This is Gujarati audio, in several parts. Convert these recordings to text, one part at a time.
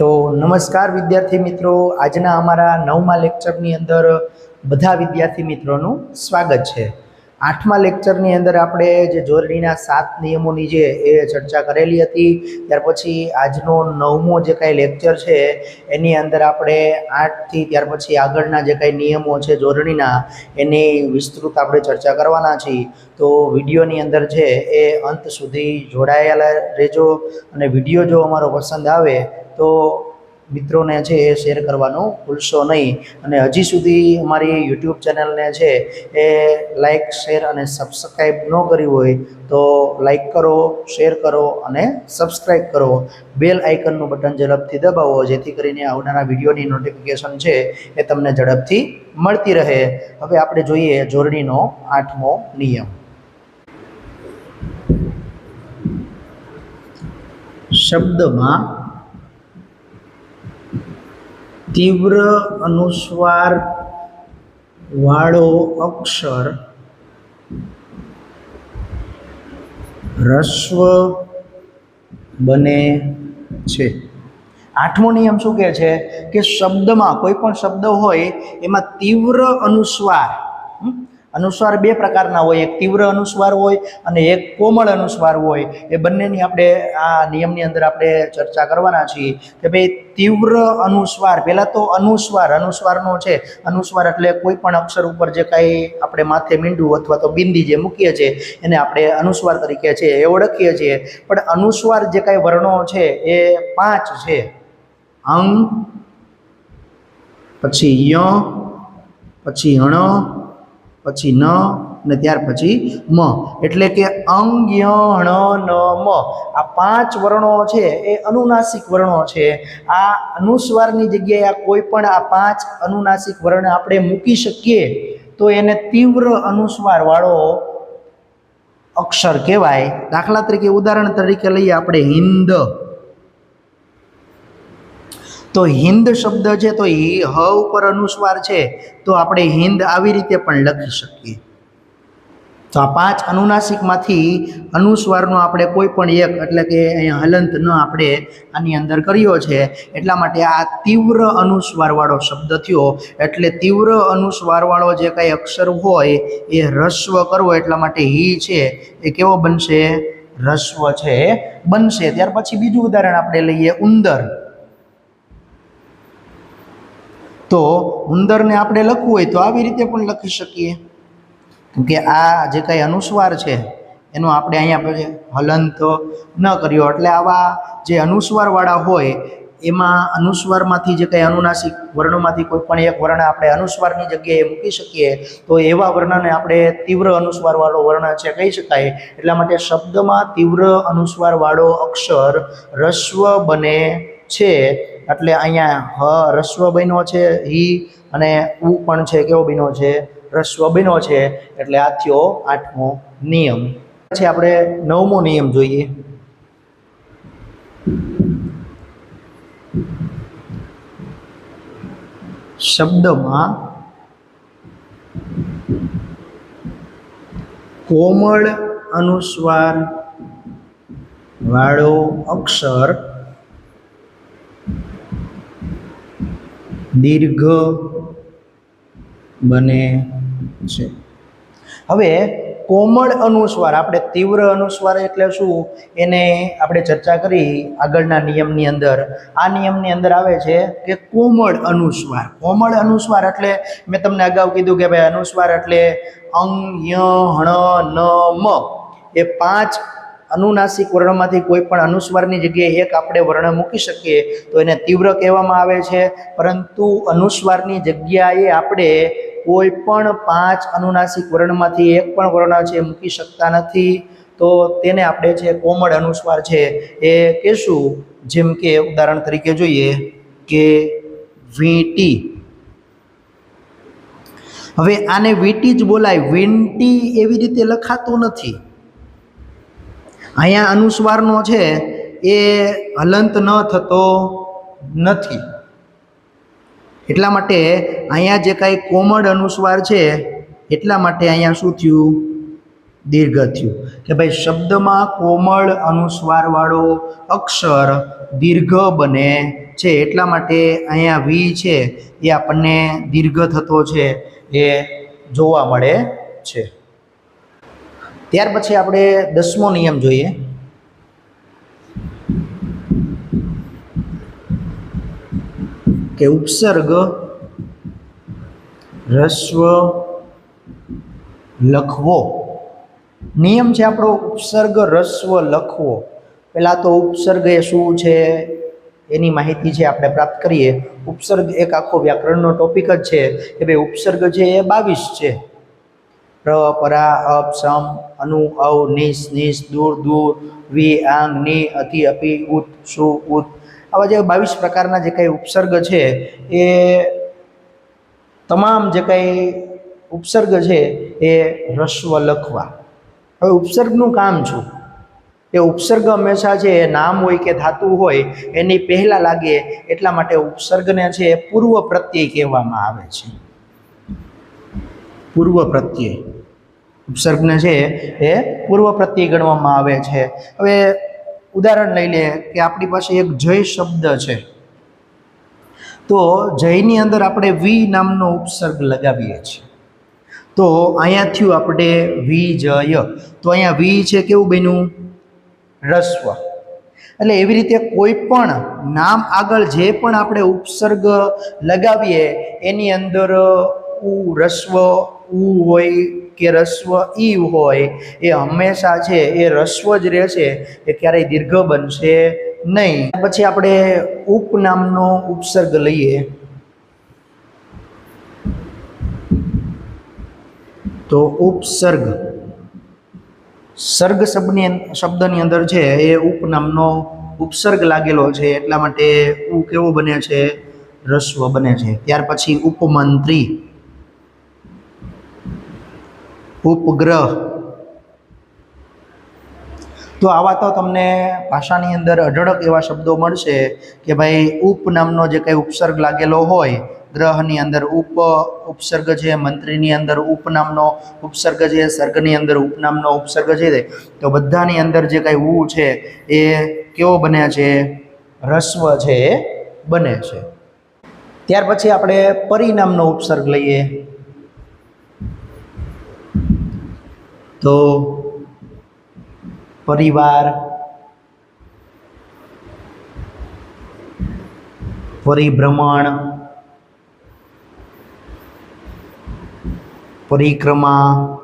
તો નમસ્કાર વિદ્યાર્થી મિત્રો. આજના અમારા નવમા લેક્ચરની અંદર બધા વિદ્યાર્થી મિત્રોનું સ્વાગત છે. આઠમા લેક્ચરની અંદર આપણે જે જોડણીના સાત નિયમોની જે એ ચર્ચા કરેલી હતી, ત્યાર પછી આજનો નવમો જે કાંઈ લેક્ચર છે, એની અંદર આપણે આઠથી ત્યાર પછી આગળના જે કાંઈ નિયમો છે જોડણીના એની વિસ્તૃત આપણે ચર્ચા કરવાના છીએ. તો વિડીયોની અંદર છે એ અંત સુધી જોડાયેલા રહેજો અને વીડિયો જો અમારો પસંદ આવે તો મિત્રોને છે એ શેર કરવાનું ભૂલશો નહીં. અને હજી સુધી અમારી યુટ્યુબ ચેનલને છે એ લાઇક શેર અને સબસ્ક્રાઈબ ન કરી હોય તો લાઇક કરો શેર કરો અને સબસ્ક્રાઈબ કરો. બેલ આઇકનનું બટન ઝડપથી દબાવો, જેથી કરીને આવનારા વિડીયોની નોટિફિકેશન છે એ તમને ઝડપથી મળતી રહે. હવે આપણે જોઈએ જોરણીનો આઠમો નિયમ. શબ્દમાં તીવ્ર અનુસ્વાર વાળો અક્ષર રસ્વ બને છે આઠમો નિયમ શું કહે છે કે શબ્દમાં કોઈ પણ શબ્દ હોય, એમાં તીવ્ર અનુસ્વાર? અનુસ્વાર બે પ્રકારના હોય. એક તીવ્ર અનુસ્વાર હોય અને એક કોમળ અનુસ્વાર હોય. એ બંનેની આપણે આ નિયમની અંદર આપણે ચર્ચા કરવાના છીએ કે ભાઈ તીવ્ર અનુસ્વાર, પહેલાં તો અનુસ્વાર, અનુસ્વારનો છે. અનુસ્વાર એટલે કોઈ પણ અક્ષર ઉપર જે કાંઈ આપણે માથે મીંડું અથવા તો બિંદી જે મૂકીએ છીએ, એને આપણે અનુસ્વાર તરીકે છે એ ઓળખીએ છીએ. પણ અનુસ્વાર જે કાંઈ વર્ણો છે એ પાંચ છે. અંગ, પછી ય, પછી અણ પછી ન ને ત્યાર પછી મ. એટલે કે અંગ ણ ન મ. આ પાંચ વર્ણો છે, એ અનુનાસિક વર્ણો છે. આ અનુસ્વારની જગ્યાએ આ કોઈ પણ આ પાંચ અનુનાસિક વર્ણ આપણે મૂકી શકીએ, તો એને તીવ્ર અનુસ્વાર વાળો અક્ષર કહેવાય. દાખલા તરીકે ઉદાહરણ તરીકે લઈએ આપણે હિન્દ તો હિન્દ શબ્દ છે, તો હિ હ ઉપર અનુસ્વાર છે, તો આપણે હિન્દ આવી રીતે પણ લખી શકીએ. તો આ પાંચ અનુનાસિકમાંથી અનુસ્વારનો આપણે કોઈ પણ એક, એટલે કે અહીંયા હલંત ન આપણે આની અંદર કર્યો છે, એટલા માટે આ તીવ્ર અનુસ્વારવાળો શબ્દ થયો, એટલે તીવ્ર અનુસ્વારવાળો જે કાંઈ અક્ષર હોય, એ રસ્વ કરવો, એટલા માટે હિ છે, એ કેવો બનશે? રસ્વ છે. બનશે. ત્યાર પછી બીજું ઉદાહરણ આપણે લઈએ ઉંદર. તો ઉંદરને આપણે લખવું હોય તો આવી રીતે પણ લખી શકીએ. કેમ કે આ જે કાંઈ અનુસ્વાર છે, એનો આપણે અહીંયા હલંત ન કર્યો. એટલે આવા જે અનુસ્વારવાળા હોય, એમાં અનુસ્વારમાંથી જે કંઈ અનુનાસિક વર્ણોમાંથી કોઈ પણ એક વર્ણ આપણે અનુસ્વારની જગ્યાએ મૂકી શકીએ, તો એવા વર્ણને આપણે તીવ્ર અનુસ્વારવાળો વર્ણ છે કહી શકાય. એટલા માટે શબ્દમાં તીવ્ર અનુસ્વારવાળો અક્ષર રસ્વ બને છે. એટલે અહીંયા હ રસ્વ બન્યો છે, હિ અને ઉ પણ છે, કેવો બન્યો છે? રસ્વ બન્યો છે, એટલે આ થયો આઠમો નિયમ. પછી આપણે નવમો નિયમ જોઈએ. શબ્દમાં કોમળ અનુસ્વાર વાળો અક્ષર દીર્ઘ બને છે. હવે કોમળ અનુસ્વાર, આપણે તીવ્ર અનુસ્વાર એટલે શું? એને આપણે ચર્ચા કરી આગળના નિયમની અંદર. આ નિયમની અંદર આવે છે કે કોમળ અનુસ્વાર. કોમળ અનુસ્વાર એટલે મેં તમને અગાઉ કીધું કે ભાઈ અનુસ્વાર એટલે અંગ, ય હણ ન, મ. એ પાંચ અનુનાસિક વર્ણમાંથી કોઈ પણ અનુસ્વારની જગ્યાએ એક આપણે વર્ણ મૂકી શકીએ તો એને તીવ્ર કહેવામાં આવે છે. પરંતુ અનુસ્વારની જગ્યાએ આપણે કોઈ પણ પાંચ અનુનાસિક વર્ણમાંથી એક પણ વર્ણ છે મૂકી શકતા નથી. તો તેને આપણે છે કોમળ અનુસ્વાર છે. એ કહેશું. જેમ કે ઉદાહરણ તરીકે જોઈએ કે વીંટી. હવે આને વીંટી જ બોલાય. વીંટી એવી રીતે લખાતું નથી. અહીંયા અનુસ્વારનો છે, એ હલંત ન થતો નથી. એટલા માટે અહીંયા જે કાંઈ કોમળ અનુસ્વાર છે, એટલા માટે અહીંયા શું થયું? દીર્ઘ થયું. કે ભાઈ, શબ્દમાં કોમળ અનુસ્વારવાળો અક્ષર દીર્ઘ બને છે, એટલા માટે અહીંયા વી છે, એ આપણને દીર્ઘ થતો છે, એ જોવા મળે છે. ત્યાર પછી આપણે દસમો નિયમ જોઈએ. કે ઉપસર્ગ રસ્વ લખવો. નિયમ છે આપણો ઉપસર્ગ રસ્વ લખવો. પહેલાં તો ઉપસર્ગ એ શું છે? એની માહિતી છે આપણે પ્રાપ્ત કરીએ. ઉપસર્ગ એક આખો વ્યાકરણનો ટોપિક જ છે કે ભાઈ ઉપસર્ગ છે એ બાવીસ છે. પ્ર, પરા, અપ, સમ, અનુ અવ નિસ નિસ દૂર દૂર, વિ, આંગ, ની, અતિ, અપી, ઉત, સુ, ઉત. આવા જે બાવીસ પ્રકારના જે કંઈ ઉપસર્ગ છે, એ તમામ જે કંઈ ઉપસર્ગ છે, એ રસ્વ લખવા. હવે ઉપસર્ગનું કામ છું એ ઉપસર્ગ હંમેશા છે, એ નામ હોય કે ધાતુ હોય, એની પહેલાં લાગે એટલા માટે ઉપસર્ગને છે એ પૂર્વ પ્રત્યય કહેવામાં આવે છે. પૂર્વ પ્રત્યય ઉપસર્ગને છે એ પૂર્વ પ્રત્યય ગણવામાં આવે છે. હવે ઉદાહરણ લઈ લે કે આપણી પાસે એક જય શબ્દ છે. તો જયની અંદર આપણે વી નામનો ઉપસર્ગ લગાવીએ છીએ. તો અહીંયા થયું આપણે વિજય તો અહીંયા વી છે કેવું બન્યું? રસ્વ. એટલે એવી રીતે કોઈ પણ નામ આગળ જે પણ આપણે ઉપસર્ગ લગાવીએ, એની અંદર ઉ રસ્વ ઉ હોય કે રસ્વ ઈ હોય, એ હંમેશા છે, એ રસ્વ જ રહેશે, એ ક્યારેય દીર્ઘ બનશે નહીં. પછી આપણે ઉપનામનો ઉપસર્ગ લઈએ. તો ઉપસર્ગ. સર્ગ શબ્દની શબ્દની અંદર છે, એ ઉપનામનો ઉપસર્ગ લાગેલો છે, એટલા માટે ઉ કેવો બને છે? રસ્વ બને છે. ત્યાર પછી ઉપમંત્રી. ઉપગ્રહ. તો આવા તો તમને ભાષાની અંદર અઢળક એવા શબ્દો મળશે કે ભાઈ ઉપ નામનો જે કંઈ ઉપસર્ગ લાગેલો હોય, ગ્રહની અંદર ઉપ ઉપસર્ગ છે, મંત્રીની અંદર ઉપનામનો ઉપસર્ગ છે, સર્ગની અંદર ઉપનામનો ઉપસર્ગ છે, તો બધાની અંદર જે કાંઈ ઉ છે એ કેવો બને છે? રસ્વ છે એ બને છે. ત્યાર પછી આપણે પરિણામનો ઉપસર્ગ લઈએ. તો પરિવાર, પરિભ્રમણ, પરિક્રમા.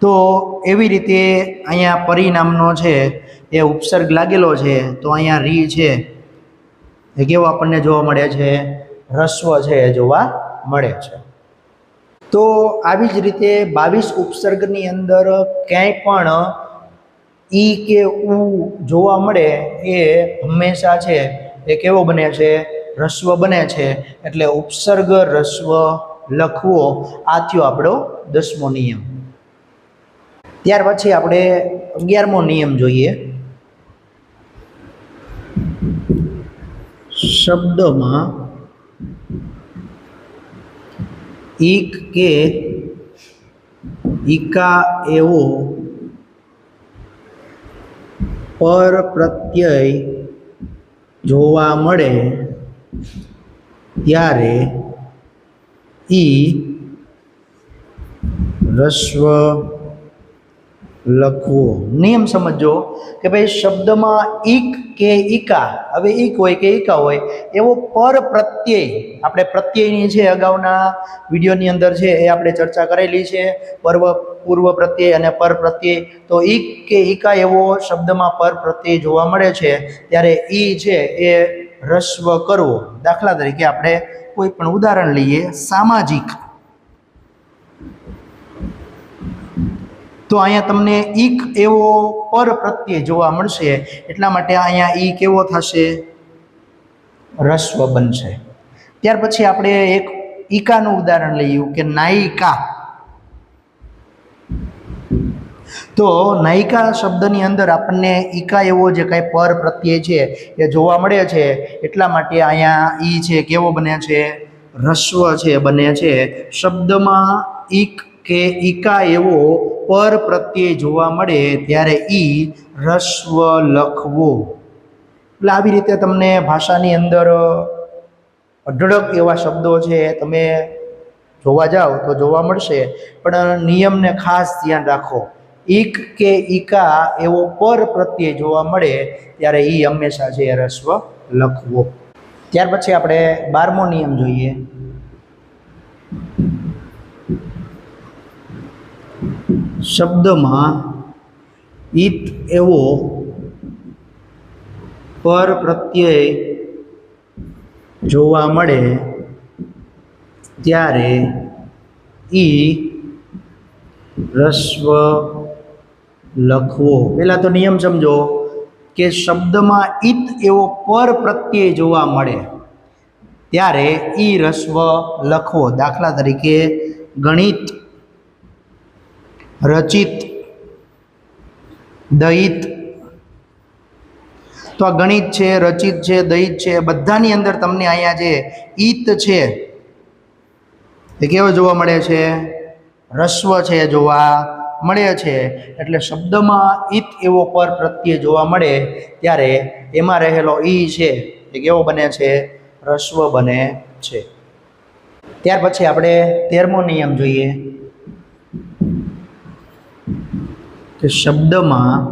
તો એવી રીતે અહીંયા પરિણામનો છે, એ ઉપસર્ગ લાગેલો છે, તો અહીંયા રી છે, એ કેવો આપણને જોવા મળે છે? રસ્વ છે જોવા મળે છે. તો આવી જ રીતે બાવીસ ઉપસર્ગની અંદર ક્યાંય પણ ઈ કે ઉ જોવા મળે એ હંમેશા છે, એ કેવો બને છે? રસ્વ બને છે. એટલે ઉપસર્ગ રસ્વ લખવો, આ થયો આપણો દસમો નિયમ. ત્યાર પછી આપણે અગિયારમો નિયમ જોઈએ. શબ્દમાં ઈક કે ઈકા એવો પર પ્રત્યય જોવા મળે ત્યારે ઈ રસ્વ લખવો. નિયમ સમજો કે ભાઈ શબ્દમાં ઈક કે ઈકા, હવે ઈક હોય કે ઈકા હોય, એવો પર પ્રત્યય, આપણે પ્રત્યયની છે અગાઉના વિડીયોની અંદર છે, એ આપણે ચર્ચા કરેલી છે, પર્વ, પૂર્વ પ્રત્યય અને પર પ્રત્યય. તો ઈક કે ઈકા એવો શબ્દમાં પર પ્રત્યય જોવા મળે છે, ત્યારે ઈ છે એ રસ્વ કરવો. દાખલા તરીકે આપણે કોઈ પણ ઉદાહરણ લઈએ, સામાજિક. તો અહીંયા તમને ઈક એવો પર પ્રત્યય જોવા મળશે. એટલા માટે અહીંયા ઈ કેવો થશે? રસ્વ બનશે. ત્યાર પછી આપણે એક ઈકાનું ઉદાહરણ લઈએ કે નાયિકા. તો નાયિકા શબ્દની અંદર આપણને ઈકા એવો જે કાંઈ પર પ્રત્યય છે, એ જોવા મળે છે. એટલા માટે અહીંયા ઈ છે, કેવો બને છે? રસ્વ છે બને છે. શબ્દમાં ઈક કે ઈકા એવો પર પ્રત્યય જોવા મળે ત્યારે ઈ રસ્વ લખવો. એટલે આવી રીતે તમને ભાષાની અંદર અઢળક એવા શબ્દો છે, તમે જોવા જાઓ તો જોવા મળશે. પણ નિયમને ખાસ ધ્યાન રાખો. ઈક કે ઈકા એવો પર પ્રત્યય જોવા મળે ત્યારે ઈ હંમેશા છે રસ્વ લખવો. ત્યાર પછી આપણે બારમો નિયમ જોઈએ. શબ્દમાં ઈત એવો પર પ્રત્યય જોવા મળે ત્યારે ઈ રસ્વ લખવો. પહેલાં તો નિયમ સમજો કે શબ્દમાં ઈત એવો પર પ્રત્યય જોવા મળે ત્યારે ઈ રસ્વ લખવો. દાખલા તરીકે ગણિત રચિત, દયિત. તો આ ગણિત છે, રચિત છે, દયિત છે, બધાની અંદર તમને અહીંયા જે ઈત છે, એ કેવો જોવા મળે છે? રસ્વ છે જોવા મળે છે. એટલે શબ્દમાં ઈત એવો પર પ્રત્યે જોવા મળે ત્યારે એમાં રહેલો ઈ છે, એ કેવો બને છે? રસ્વ બને છે. ત્યાર પછી આપણે તેરમો નિયમ જોઈએ. કે શબ્દમાં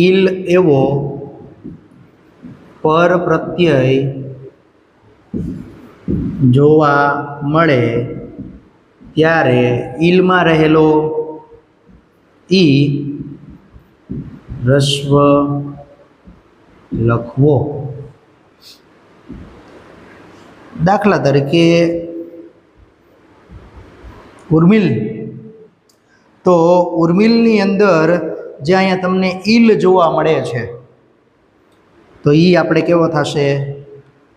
ઇલ એવો પર પ્રત્યય જોવા મળે ત્યારે ઇલમાં રહેલો ઈ રસ્વ લખવો. દાખલા તરીકે ઉર્મિલ તો ઉર્મિલની અંદર જે અહીંયા તમને ઈલ જોવા મળે છે, તો એ આપણે કેવો થશે?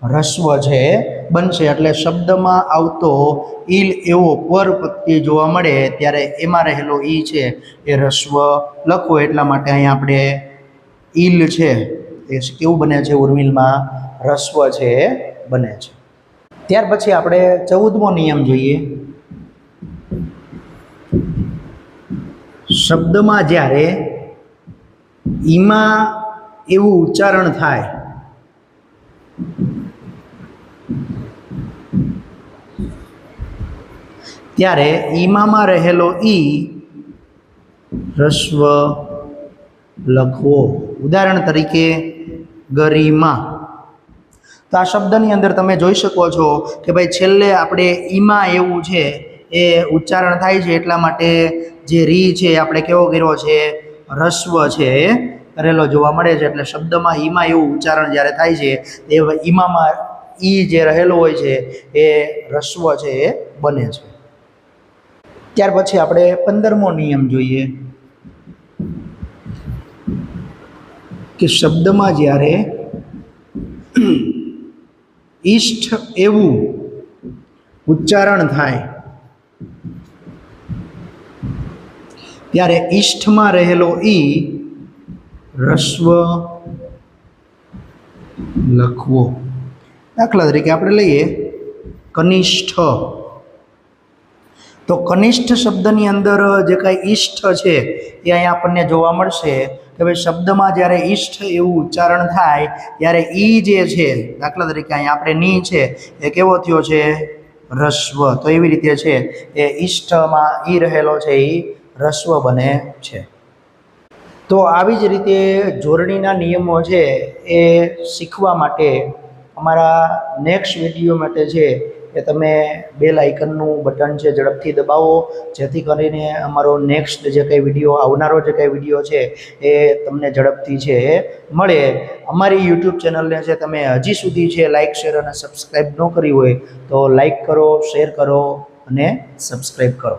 રસ્વ છે. બનશે એટલે શબ્દમાં આવતો ઈલ એવો પર પ્રત્યે જોવા મળે, ત્યારે એમાં રહેલો ઈ છે, એ રસ્વ. લખવો એટલા માટે અહીંયા આપણે ઈલ છે. એ કેવું બને છે ઉર્મિલમાં? રસ્વ છે, બને છે. ત્યાર પછી આપણે ચૌદમો નિયમ જોઈએ. શબ્દમાં જ્યારે ઈમાં એવું ઉચ્ચારણ થાય, ત્યારે ઈમામાં રહેલો ઈ રસ્વ લખવો. ઉદાહરણ તરીકે, ગરિમા. તો આ શબ્દની અંદર તમે જોઈ શકો છો કે ભાઈ છેલ્લે આપણે ઈમા એવું છે એ ઉચ્ચારણ થાય છે એટલા માટે જે રી છે, આપણે કેવો કર્યો છે? રસ્વ છે, એ કરેલો જોવા મળે છે. એટલે શબ્દમાં ઈમા એવું ઉચ્ચારણ જ્યારે થાય છે, એ ઈમામાં ઈ જે રહેલો હોય છે, એ રસ્વ છે, એ બને છે. ત્યાર પછી આપણે પંદરમો નિયમ જોઈએ. કે શબ્દમાં જ્યારે ઈષ્ટ એવું ઉચ્ચારણ થાય ત્યારે ઈષ્ટમાં રહેલો ઈ રસ્વ લખવો. દાખલા તરીકે આપણે લઈએ, કનિષ્ઠ. તો કનિષ્ઠ શબ્દની અંદર જે કાંઈ ઈષ્ટ છે, એ અહીંયા આપણને જોવા મળશે કે ભાઈ શબ્દમાં જ્યારે ઈષ્ટ એવું ઉચ્ચારણ થાય, ત્યારે ઈ જે છે, દાખલા તરીકે અહીંયા આપણે ની છે, એ કેવો થયો છે? રસ્વ. તો એવી રીતે છે, એ ઈષ્ટમાં ઈ રહેલો છે એ રસ્વ બને છે. તો આવી જ રીતે જોડણીના નિયમો છે, એ શીખવા માટે અમારા નેક્સ્ટ વીડિયો માટે છે એ તમે બેલ આઇકનનું બટન છે ઝડપથી દબાવો. જેથી કરીને અમારો નેક્સ્ટ જે કંઈ વીડિયો આવનારો જે કંઈ વીડિયો છે એ તમને ઝડપથી છે એ મળે. અમારી યુટ્યુબ ચેનલને છે તમે હજી સુધી છે લાઇક શેર અને સબસ્ક્રાઈબ ન કરી હોય તો લાઇક કરો શેર કરો અને સબસ્ક્રાઈબ કરો.